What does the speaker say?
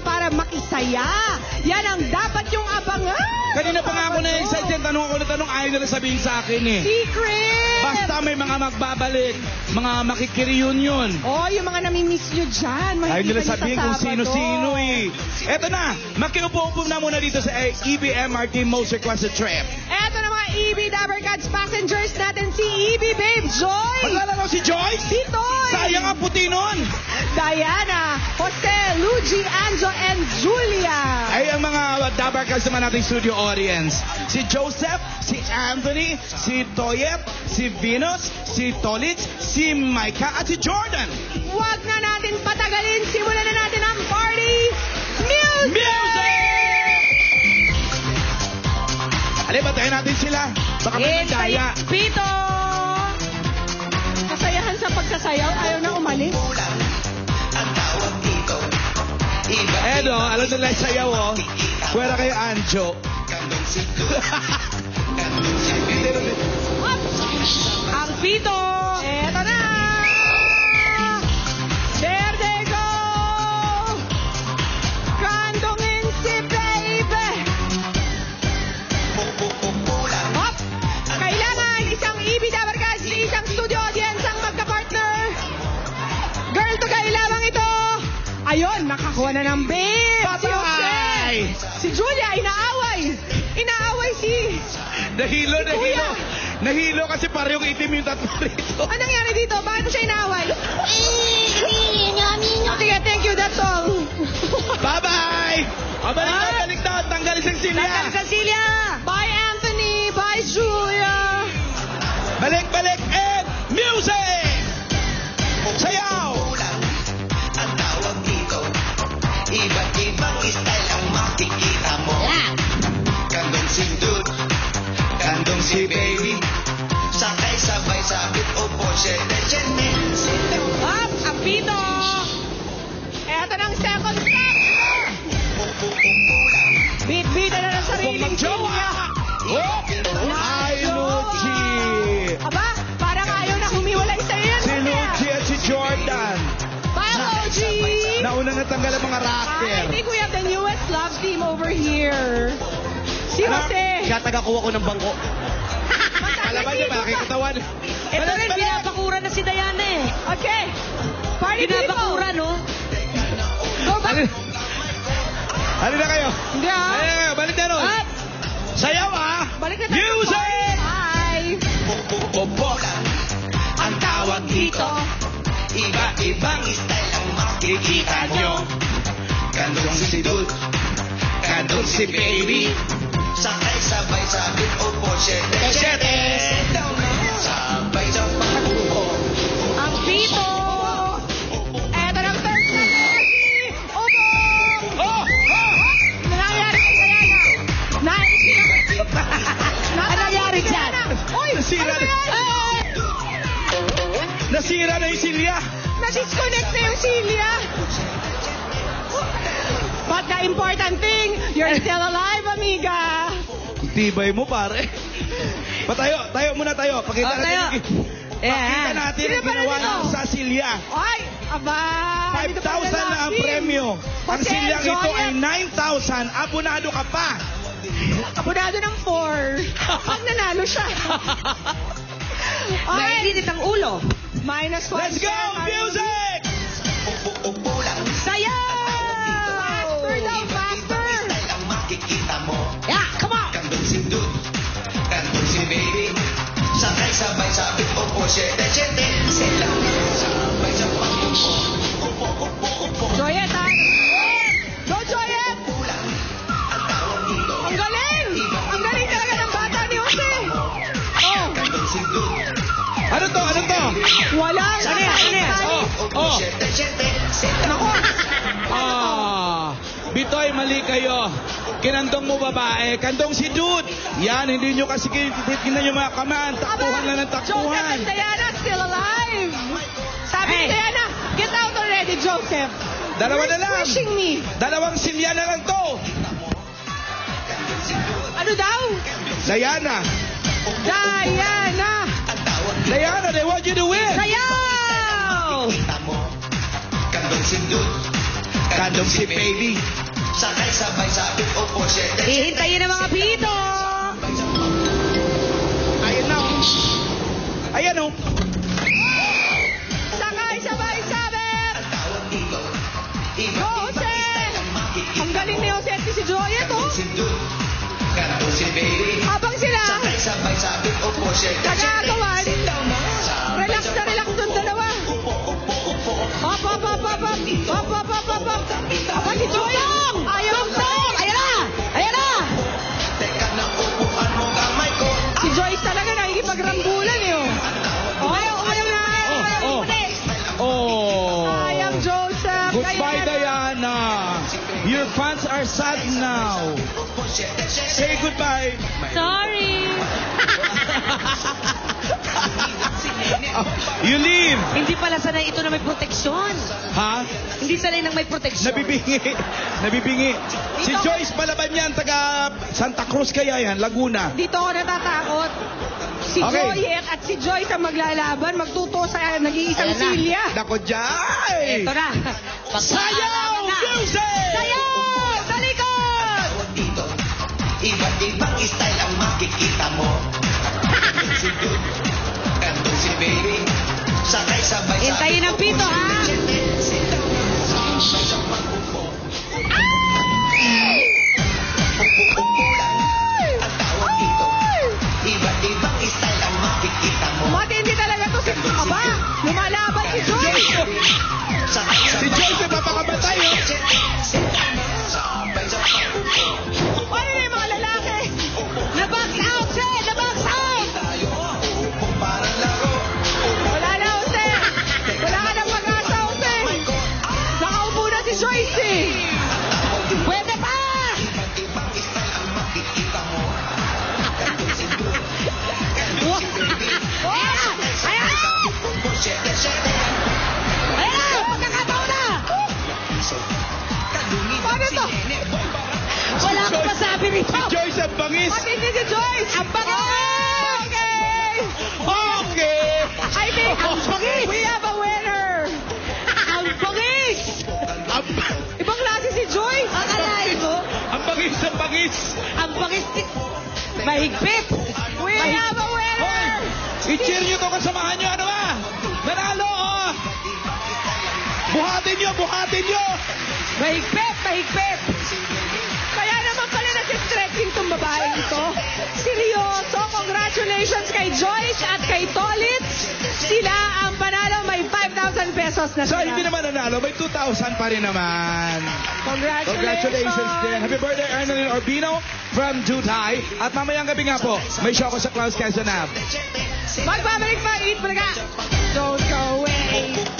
para makisaya. Yan ang dapat yung abangan. Kanina pa nga ako na-excited. Tanong ako na tanong. Ayaw nila sabihin sa akin eh. Secret! Basta may mga magbabalik. Mga makikiriunion. Oh, yung mga namimiss nyo dyan. Ayaw nila makikita nyo sa sabihin kung Sabado. sino-sino eh. Eto na. Makiupo-upo na muna dito sa eh, EBMRT Most Requested Trip. EB Dabarcats passengers natin, si EB Babe Joy! Maglalaro si Joyce. Si Toy! Sayang ang puti nun. Diana, Jose, Luigi, Anjo, and Julia. Ay, ang mga Dabarkas naman nating studio audience. Si Joseph, si Anthony, si Toyep, si Venus, si Tolitz, si Micah, at si Jordan. Huwag na natin patagalin. Simulan na natin ang party. Music! Music! Alay, batayin natin sila. Baka may It's madaya. Pito! Kasayahan sa pagkasayaw, ayaw na umalis. Edo, alam nila yung sayaw, oh. Pwera kayo, Anjo. Ang Pito! Ayun, nakakuha na ng babe. Si Jose. Bye-bye! Si Julia, inaaway. Inaaway si... Nahilo, nahilo. Kuya. Nahilo kasi parehong itim yung tatlo rito. Anong nangyari dito? Bakit mo siya inaaway? Iba't ibang style ang makikita mo Kandong si Dude, kandong si Baby Nauna natanggal ang mga I rocker. think we have the newest love team over here. Si Ano? Jose. Kaya tagakuha ko ng bangko. Alam ba niya, malaki katawan. Ito rin, binabakura na si Diana eh. Okay. Party Binabakura, people. no? Go back. Halina na kayo. Hindi ah. Halina na kayo. Balik na nun. Up. Sayaw ah. Balik na tayo. Music! Bye. Popo ang tawag dito Iba't ibang style ang makikita nyo Kandong si Dude, kandong si Baby Sakay sabay sabit o Porsche Legende Sabay sa pagkuho Ang pito. Eto ng. Oh! Oh! Naisip. Ano nangyari dyan? Uy, Nasira! Nasira na yung silya. Na-disconnect na yung Celia. But the important thing, you're still alive, amiga. Tibay mo, pare. Patayo, tayo muna tayo. Pakita Oh, natin. tayo. Ayan. Pakita natin ang ginawa ng sa silya. Ay, aba. dito pa 5,000 na ang premyo. Ang silyang ito ay 9,000. Abonado ka pa. Abonado ng 4. Pag nanalo siya. Okay. Nainit ang ulo. Minus 1. Let's go! Music! Sayaw! Faster daw, faster! Yeah, come on! Kandong si Dude, kandong si Baby Sakay sabay sabit o Legende Sila mali kayo. Kinandong mo babae, kandong si Dude. Yan, hindi nyo kasi titinan yung mga kaman. Takbuhan na ng Joseph takbuhan. and Diana still alive! Sabi ni Hey. Diana, get out already, Joseph! Dalawa You're na lang. squishing me! Dalawang silya na lang to. Ano daw? Diana. Diana! Diana, they want you to win. Sayaw! Kandong sindut Kandong si baby. Sakay sabay sabit o posyete Hihintayin ng mga pito. Ayan na. oh. Ayan oh. Sakay sabay sabit! Tawag dito Iba Jose! Ang galing ni Jose at si Joyet, oh! si baby Habang sila Sakay sabay sabit o posyete nagagawan, are sad now. Say goodbye. Sorry. You leave. Hindi pala sanay ito na may proteksyon. Ha? Hindi sanay nang may proteksyon. Nabibingi. Nabibingi. Si Joyce Palaban yan, taga Santa Cruz kaya yan, Laguna. Dito ako natatakot. Si Okay. Joyet at si Joyce ang maglalaban. Magtuto sa nag-iisang Ayan na. silya. Nako, Jai! Ito na. Sayaw! na. Music! Sayaw! Iba't ibang style ang makikita mo. Sindut Kandong si baby. Sakay sabay sabit Hintayin ang pito, ha? Mahigpit! We have a winner. Hoy! I-cheer nyo to kasamahan nyo. Ano ba? Nanalo, oh! Buhatin nyo, buhatin nyo! Mahigpit, mahigpit. Kaya naman pala nag-stretching tong babaeng ito. Seryoso, congratulations kay Joyce at kay Tolitz. Pesos na So, sila. hindi naman nanalo. May 2,000 pa rin naman. Congratulations. Congratulations din. Happy birthday, Ernaline Orbino from Dutai. At mamayang gabi nga po, may show ko sa Clouds Quezon Ave. Magbabalik pa, eat pa Don't go away.